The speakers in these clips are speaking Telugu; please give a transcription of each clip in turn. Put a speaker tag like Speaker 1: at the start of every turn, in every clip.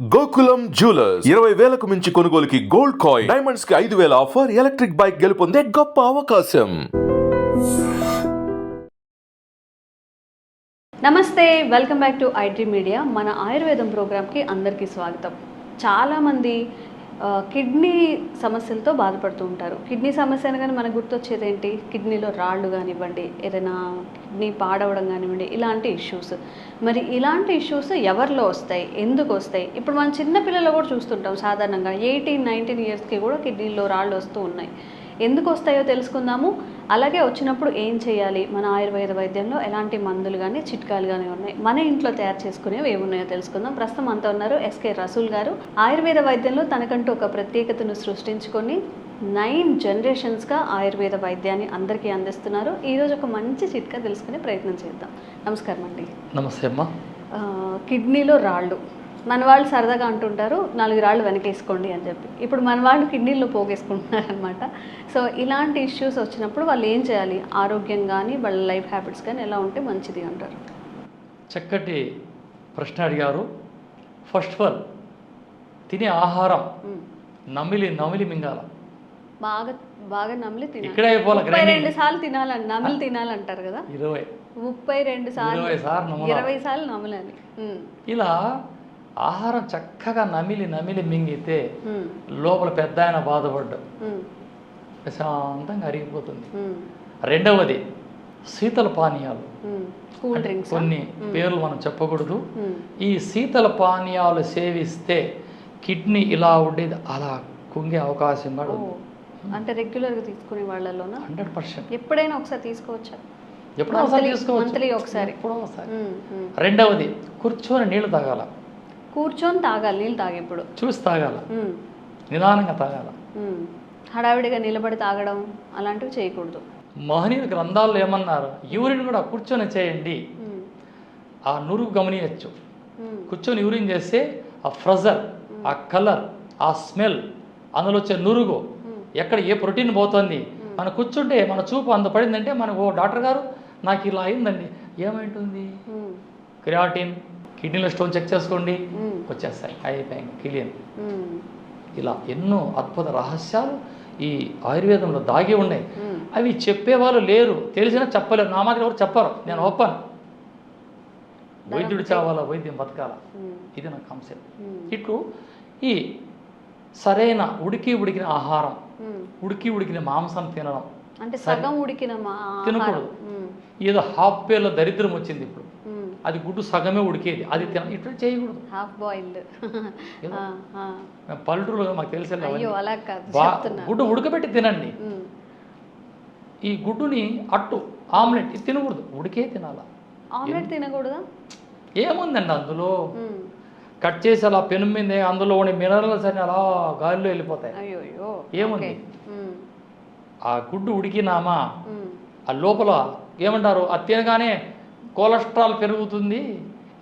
Speaker 1: గోకులం జ్యువెలర్స్. ఇరవై వేలకు మించి కొనుగోలుకి గోల్డ్ కాయిన్. డైమండ్స్కి ఐదు వేల ఆఫర్ ఎలక్ట్రిక్ బైక్ గెలుపొందే గొప్ప అవకాశం.
Speaker 2: నమస్తే welcome back to IT media. మన ఆయుర్వేదం ప్రోగ్రామ్కి అందరికీ స్వాగతం. చాలామంది కిడ్నీ సమస్యలతో బాధపడుతూ ఉంటారు. కిడ్నీ సమస్య అనగానే మనకు గుర్తొచ్చేది ఏంటి? కిడ్నీలో రాళ్ళు కానివ్వండి ఏదైనా కిడ్నీ పాడవడం కానివ్వండి ఇలాంటి ఇష్యూస్. మరి ఇలాంటి ఇష్యూస్ ఎవరిలో వస్తాయి? ఎందుకు వస్తాయి? ఇప్పుడు మనం చిన్న పిల్లలు కూడా చూస్తుంటాం సాధారణంగా. ఎయిటీన్ నైన్టీన్ ఇయర్స్కి కూడా కిడ్నీలో రాళ్ళు వస్తూ ఉన్నాయి. ఎందుకు వస్తాయో తెలుసుకుందాము. అలాగే వచ్చినప్పుడు ఏం చేయాలి? మన ఆయుర్వేద వైద్యంలో ఎలాంటి మందులు కానీ చిట్కాలు కానీ ఉన్నాయి? మన ఇంట్లో తయారు చేసుకునేవి ఏమున్నాయో తెలుసుకుందాం. ప్రస్తుతం అంతా ఉన్నారు ఎస్కే రసూల్ గారు. ఆయుర్వేద వైద్యంలో తనకంటూ ఒక ప్రత్యేకతను సృష్టించుకొని నైన్ జనరేషన్స్గా ఆయుర్వేద వైద్యాన్ని అందరికీ అందిస్తున్నారు. ఈరోజు ఒక మంచి చిట్కా తెలుసుకునే ప్రయత్నం చేద్దాం. నమస్కారం అండి
Speaker 3: నమస్తే అమ్మా.
Speaker 2: కిడ్నీలో రాళ్ళు. మన వాళ్ళు సరదాగా అంటుంటారు నాలుగు రాళ్ళు వెనకేసుకోండి అని చెప్పి. ఇప్పుడు మన వాళ్ళు కిడ్నీలో పోగేసుకుంటున్నారు అనమాట సో ఇలాంటి ఇష్యూస్ వచ్చినప్పుడు వాళ్ళు ఏం చేయాలి? ఆరోగ్యం కానీ వాళ్ళ లైఫ్ హ్యాబిట్స్ కానీ ఎలా ఉంటే మంచిది అంటారు.
Speaker 3: చక్కటి ప్రశ్న అడిగారు. ఫస్ట్ ఆఫ్ ఆల్ తినే ఆహారం. నమిలి నమిలి మింగాల.
Speaker 2: బాగా బాగా నమిలి తినాలి. ముప్పై రెండు సార్లు తినాలని నమిలి తినాలంటారు కదా?
Speaker 3: ఇరవై.
Speaker 2: ముప్పై రెండు సార్లు
Speaker 3: ఇరవై సార్లు నమలాలి. ఇలా ఆహారం చక్కగా నమిలి నమిలి మింగితే లోపల పెద్ద ఆయన బాధపడ్డాడు
Speaker 2: ఉమ్,
Speaker 3: ప్రశాంతంగా అరిగిపోతుంది. రెండవది శీతల పానీయాలు. అంటే కొన్ని పేర్లు మనం చెప్పకూడదు. ఈ శీతల పానీయాలు సేవిస్తే కిడ్నీ ఇలా ఉండేది అలా కుంగే అవకాశం కూడా ఉంది.
Speaker 2: అంటే రెగ్యులర్గా తీసుకునే వాళ్ళలోనా?
Speaker 3: Hundred percent.
Speaker 2: ఎప్పుడైనా ఒకసారి తీసుకోవచ్చా?
Speaker 3: ఎప్పుడో ఒకసారి తీసుకోవచ్చు.
Speaker 2: ఒకసారి.
Speaker 3: ఎప్పుడో ఒకసారి. రెండవది కూర్చొని నీళ్ళు తాగాల.
Speaker 2: కూర్చొని తాగాలి నీళ్ళు తాగి ఇప్పుడు
Speaker 3: చూసి తాగాల. నిదానంగా తాగాల.
Speaker 2: హడావిడిగా నిలబడి తాగడం అలాంటివి చేయకూడదు.
Speaker 3: మహనీయుల గ్రంథాల్లో ఏమన్నారు? యూరిన్ కూడా కూర్చొని చేయండి. ఆ నురుగు గమనించచ్చు కూర్చొని యూరిన్ చేస్తే ఆ ఫ్రజర్ ఆ కలర్ ఆ స్మెల్ అందులో వచ్చే నురుగు ఎక్కడ ఏ ప్రోటీన్ పోతుంది? మనం కూర్చుంటే మన చూపు అంత పడిందంటే మనకు ఓ డాక్టర్ గారు నాకు ఇలా అయిందండి. ఏమైంటుంది? క్రియాటిన్ కిడ్నీలో స్టోన్ చెక్ చేసుకోండి. వచ్చేస్తాయి. అయిపోయాయి క్లియర్ ఇలా ఎన్నో అద్భుత రహస్యాలు ఈ ఆయుర్వేదంలో దాగి ఉన్నాయి. అవి చెప్పేవాళ్ళు లేరు. తెలిసినా చెప్పలేరు. నా మాదిరి ఎవరు చెప్పరు. నేను ఒప్పను వైద్యుడు చావాలా? వైద్యం బతకాల? ఇది నా కాన్సెప్ట్ ఇట్లు ఈ సరైన ఉడికి ఉడికిన ఆహారం. ఉడికి ఉడికిన మాంసం తినడం.
Speaker 2: అంటే సగం ఉడికిన.
Speaker 3: తినకూడదు. ఏదో హాఫ్ పేర్లో దరిద్రం వచ్చింది ఇప్పుడు. అది గుడ్డు సగమే ఉడికేది. అది తిన ఇట్లా చేయకూడదు.
Speaker 2: హాఫ్ బాయిల్డ్
Speaker 3: పల్లెటూరులో మాకు తెలిసే గుడ్డు ఉడకబెట్టి తినండి. ఈ గుడ్డుని అట్టు ఆమ్లెట్ ఇది తినకూడదు. ఉడికే తినాలా.
Speaker 2: ఆమ్లెట్ తినకూడదా?
Speaker 3: ఏముందండి అందులో. కట్ చేసి అలా పెను మీద అందులో ఉండే మినరల్స్ అన్ని అలా గాలిలో వెళ్ళిపోతాయి. ఏముంది? ఆ గుడ్డు ఉడికినామా. ఆ లోపల ఏమంటారు? అది తినగానే కొలెస్ట్రాల్ పెరుగుతుంది.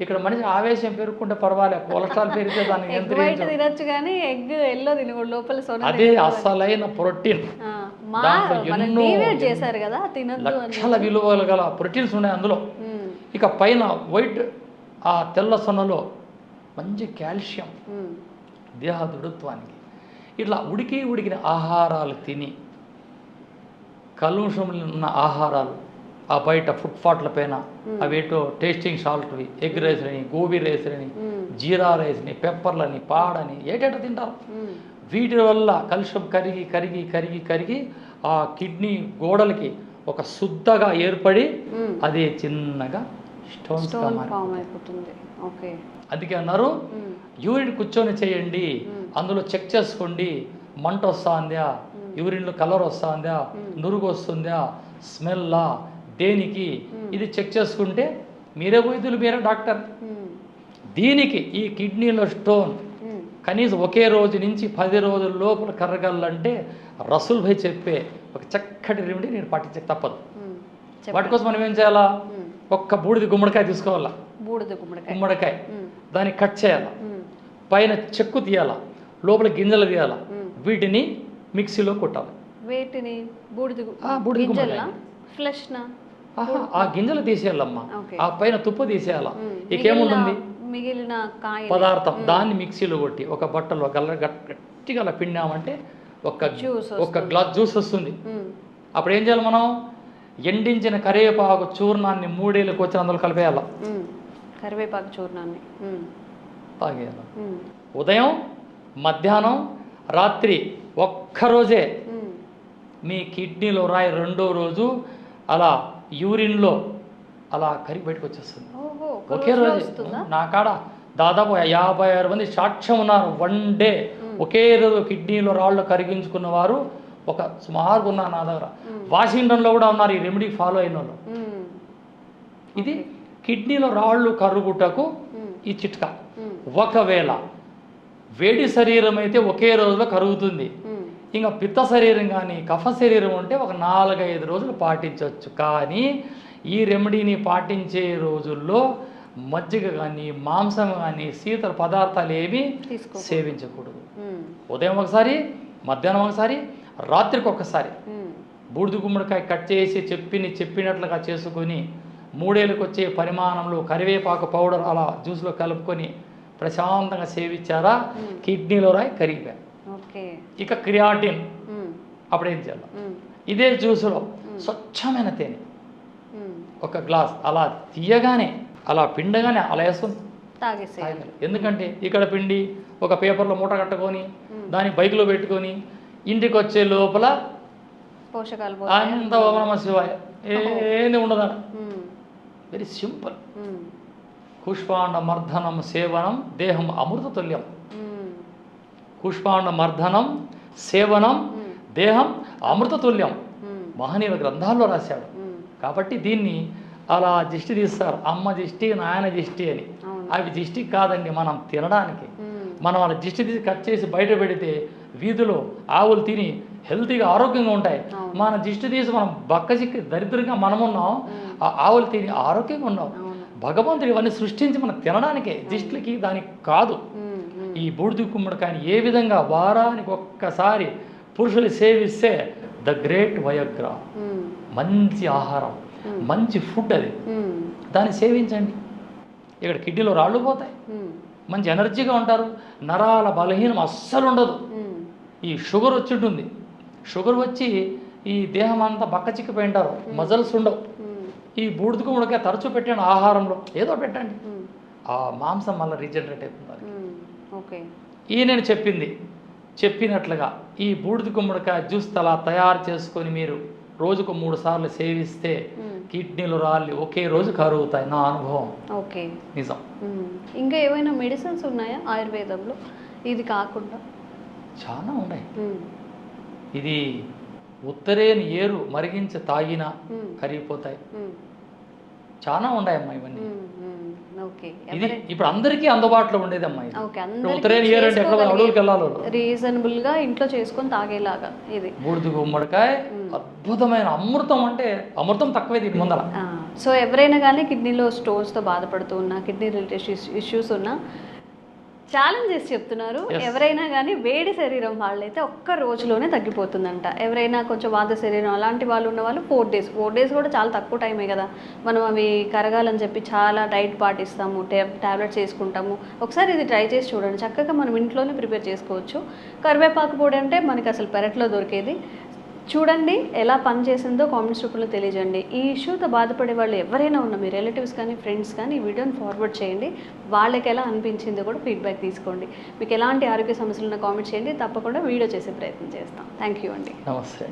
Speaker 3: ఇక్కడ మనిషి ఆవేశం పెరుగుకుంటే పర్వాలేదు. కొలెస్ట్రాల్ పెరిగితే దాన్ని నియంత్రించు.
Speaker 2: తినొచ్చు కానీ ఎగ్ ఎల్లో తినకూడదు. లోపల
Speaker 3: అదే అసలైన ప్రోటీన్.
Speaker 2: చేశారు కదా
Speaker 3: లక్షల విలువలు గల ప్రోటీన్స్ ఉన్నాయి అందులో. ఇక పైన వైట్ ఆ తెల్ల సొనలో మంచి కాల్షియం. దేహ దృఢత్వానికి. ఇట్లా ఉడికి ఉడికిన ఆహారాలు తిని కలుషం ఉన్న ఆహారాలు ఆ బయట ఫుట్పాట్ల పైన అవేటో టేస్టింగ్ సాల్ట్వి ఎగ్ రైస్లని గోబీ రైస్లని
Speaker 2: ఉమ్,
Speaker 3: జీరా రైస్ని పెప్పర్లని పాడని ఏటేటో తింటారు. వీటి వల్ల కలుషం కరిగి కరిగి కరిగి కరిగి ఆ కిడ్నీ గోడలకి ఒక శుద్ధగా ఏర్పడి. అదే చిన్నగా
Speaker 2: స్టోన్ అయిపోతుంది. ఓకే.
Speaker 3: అందుకే అన్నారు యూరిన్ కూర్చొని చేయండి. అందులో చెక్ చేసుకోండి మంట వస్తుందా యూరిన్లో కలర్ వస్తుందా నురుగు వస్తుందా స్మెల్లా దేనికి? ఇది చెక్ చేసుకుంటే మీరే వైద్యులు మీరే డాక్టర్? దీనికి ఈ కిడ్నీలో స్టోన్ కనీసం ఒకే రోజు నుంచి పది రోజుల లోపల కర్రగలంటే రసూల్ భాయ్ చెప్పే ఒక చక్కటి రెమెడీ నేను పాటించక తప్పదు. వాటి కోసం మనం ఏం చేయాలా? ఒక్క బూడిద గుమ్మడికాయ తీసుకోవాలా?
Speaker 2: బూడిద గుమ్మడికాయ.
Speaker 3: గుమ్మడికాయ. దాన్ని కట్ చేయాలా? పైన చెక్కు తీయాలా? లోపల గింజలు తీయాలా. వీటిని మిక్సీలో కొట్టాలి.
Speaker 2: వేటిని బూడిద
Speaker 3: బూడిద.
Speaker 2: ఫ్లెష్నా?
Speaker 3: ఆ గింజలు తీసేయాలమ్మా. ఆ పైన తుప్పు తీసేయాలా. ఇకేముంటుంది
Speaker 2: మిగిలిన-
Speaker 3: పదార్థం దాన్ని మిక్సీలో కొట్టి ఒక బట్టలో గల్ల గట్- గట్టిగా అలా పిండామంటే ఒక
Speaker 2: Juice
Speaker 3: ఒక గ్లాస్ జ్యూస్ వస్తుంది. అప్పుడు ఏం చేయాలి మనం ఎండించిన కరివేపాకు చూర్ణాన్ని మూడేళ్ళకి వచ్చి అందులో కలిపేయాలి.
Speaker 2: కరివేపాకు చూర్ణాన్ని.
Speaker 3: తాగేయాలి. ఉదయం మధ్యాహ్నం రాత్రి ఒక్కరోజే. మీ కిడ్నీలో రాయి రెండో రోజు అలా యూరిన్లో అలా కరిగి బయటకు వచ్చేస్తుంది.
Speaker 2: ఒక
Speaker 3: రోజు. నా కాడ దాదాపు యాభై ఆరు మంది సాక్ష్యం ఉన్నారు వన్ డే. ఒకే రోజు కిడ్నీలో రాళ్ళు కరిగించుకున్న వారు ఒక సుమారుగా ఉన్నారు నా దగ్గర. వాషింగ్టన్లో కూడా ఉన్నారు ఈ రెమెడీ ఫాలో అయిన వాళ్ళు. ఇది కిడ్నీలో రాళ్ళు కరుగుటకు. ఈ చిట్కా. ఒకవేళ వేడి శరీరం అయితే ఒకే రోజులో కరుగుతుంది. ఇంకా పిత్త శరీరం కానీ కఫ శరీరం ఉంటే ఒక నాలుగైదు రోజులు పాటించవచ్చు. కానీ ఈ రెమెడీని పాటించే రోజుల్లో మజ్జిగ కానీ మాంసం కానీ శీతల పదార్థాలు ఏవి
Speaker 2: తీసుకో
Speaker 3: సేవించకూడదు. ఉదయం ఒకసారి మధ్యాహ్నం ఒకసారి రాత్రికి ఒకసారి. బూడిద గుమ్మడికాయ కట్ చేసి చెప్పిని చెప్పినట్లుగా చేసుకొని మూడేళ్ళకి వచ్చే పరిమాణంలో కరివేపాకు పౌడర్ అలా జ్యూస్లో కలుపుకొని ప్రశాంతంగా సేవించారా? కిడ్నీలో రాయి కరిగిపోయాయి.
Speaker 2: ఓకే
Speaker 3: ఇక క్రియాటిన్. అప్పుడు ఏం చేయాలి. ఇదే జ్యూసులో స్వచ్ఛమైన తేనె. ఒక గ్లాస్ అలా తీయగానే అలా పిండగానే అలా
Speaker 2: తాగేసేయాలి
Speaker 3: తాగాలి. ఎందుకంటే ఇక్కడ పిండి ఒక పేపర్లో మూట కట్టుకొని దాన్ని బైక్లో పెట్టుకొని ఇంటికి వచ్చే లోపల
Speaker 2: పోషకాలు
Speaker 3: అంత శివాయ ఏంది ఉండదు. Very simple. పుష్పాండ మర్దనం సేవనం దేహం అమృత తుల్యం. పుష్పాండ మర్దనం సేవనం దేహం అమృత తుల్యం
Speaker 2: మ్మ్.
Speaker 3: మహనీయుల గ్రంథాల్లో రాశాడు. కాబట్టి దీన్ని అలా దిష్టి తీస్తారు. అమ్మ దిష్టి నాయన దిష్టి అని. అవి దిష్టి కాదండి మనం తినడానికి. మనం అలా దిష్టి తీసి కట్ చేసి బయట పెడితే వీధిలో ఆవులు తిని హెల్తీగా ఆరోగ్యంగా ఉంటాయి. మన దిష్టి తీసి మనం బక్క చిక్కి దరిద్రంగా మనం ఉన్నాం ఆ ఆవులు తిని ఆరోగ్యంగా ఉన్నాం. భగవంతుడు ఇవన్నీ సృష్టించి మనం తినడానికే దిష్టికి దానికి కాదు. ఈ బూడిద గుమ్మడికాయని ఏ విధంగా వారానికి ఒక్కసారి పురుషులు సేవిస్తే ద గ్రేట్ వయోగ్రా. మంచి ఆహారం మంచి ఫుడ్ అది. దాన్ని సేవించండి. ఇక్కడ కిడ్నీలో రాళ్ళు పోతాయి. మంచి ఎనర్జీగా ఉంటారు. నరాల బలహీనం అస్సలు ఉండదు. ఈ షుగర్ వచ్చి ఉంటుంది. షుగర్ వచ్చి ఈ దేహం అంతా బక్క చిక్కిపోయి ఉంటారు. మజల్స్ ఉండవు. ఈ బూడిద గుమ్మడికాయ తరచూ పెట్టండి ఆహారంలో ఏదో పెట్టండి. ఆ మాంసం మళ్ళీ రీజనరేట్ అవుతుంది.
Speaker 2: మ్మ్. ఓకే
Speaker 3: ఈ నేను చెప్పింది చెప్పినట్లుగా ఈ బూడిద గుమ్మడికాయ జ్యూస్ అలా తయారు చేసుకొని మీరు రోజుకు మూడు సార్లు సేవిస్తే. కిడ్నీలు రాళ్ళు ఒకే రోజు కరుగుతాయి నా అనుభవం
Speaker 2: ఓకే
Speaker 3: నిజం.
Speaker 2: ఇంకా ఏమైనా మెడిసిన్స్ ఉన్నాయా ఆయుర్వేదంలో ఇది కాకుండా
Speaker 3: చాలా ఉన్నాయి. ఇది ఉత్తరేని ఏరు మరిగించి తాగినా. కరిగిపోతాయి. చాలా ఉన్నాయమ్మా ఇవన్నీ. ఇది ఇప్పుడు అందరికీ అందుబాటులో ఉండేది అమ్మా ఇది.
Speaker 2: ఓకే
Speaker 3: ఇప్పుడు ఉత్తరేని ఏరు అంటే ఎక్కడ అడవులకు వెళ్ళాలి వాళ్ళు.
Speaker 2: రీజనబుల్గా ఇంట్లో చేసుకొని తాగేలాగా ఇది.
Speaker 3: బూడిద గుమ్మడికాయ అద్భుతమైన అమృతం అంటే అమృతం తక్కువే దీని ముందర.
Speaker 2: సో ఎవరైనా కానీ కిడ్నీలో స్టోన్స్తో బాధపడుతూ ఉన్నా కిడ్నీ రిలేటెడ్ ఇష్యూస్ ఉన్నా ఛాలెంజ్ చేసి చెప్తున్నారు ఎవరైనా కానీ వేడి శరీరం వాళ్ళైతే ఒక్క రోజులోనే తగ్గిపోతుందంట. ఎవరైనా కొంచెం వాత శరీరం అలాంటి వాళ్ళు ఉన్న వాళ్ళు ఫోర్ డేస్ ఫోర్ డేస్ కూడా చాలా తక్కువ టైమే కదా. మనం అవి కరగాలని చెప్పి చాలా డైట్ పాటిస్తాము టాబ్లెట్స్ వేసుకుంటాము ఒకసారి ఇది ట్రై చేసి చూడండి. చక్కగా మనం ఇంట్లోనే ప్రిపేర్ చేసుకోవచ్చు. కరివేపాకు పొడి అంటే మనకి అసలు పెరట్లో దొరికేది. చూడండి ఎలా పనిచేసిందో కామెంట్స్ రూపంలో తెలియజేయండి. ఈ ఇష్యూతో బాధపడే వాళ్ళు ఎవరైనా ఉన్న మీ రిలేటివ్స్ కానీ ఫ్రెండ్స్ కానీ ఈ వీడియోని ఫార్వర్డ్ చేయండి. వాళ్ళకి ఎలా అనిపించిందో కూడా ఫీడ్బ్యాక్ తీసుకోండి. మీకు ఎలాంటి ఆరోగ్య సమస్యలు ఉన్న కామెంట్ చేయండి. తప్పకుండా వీడియో చేసే ప్రయత్నం చేస్తాం. థ్యాంక్ యూ అండి.
Speaker 3: నమస్తే.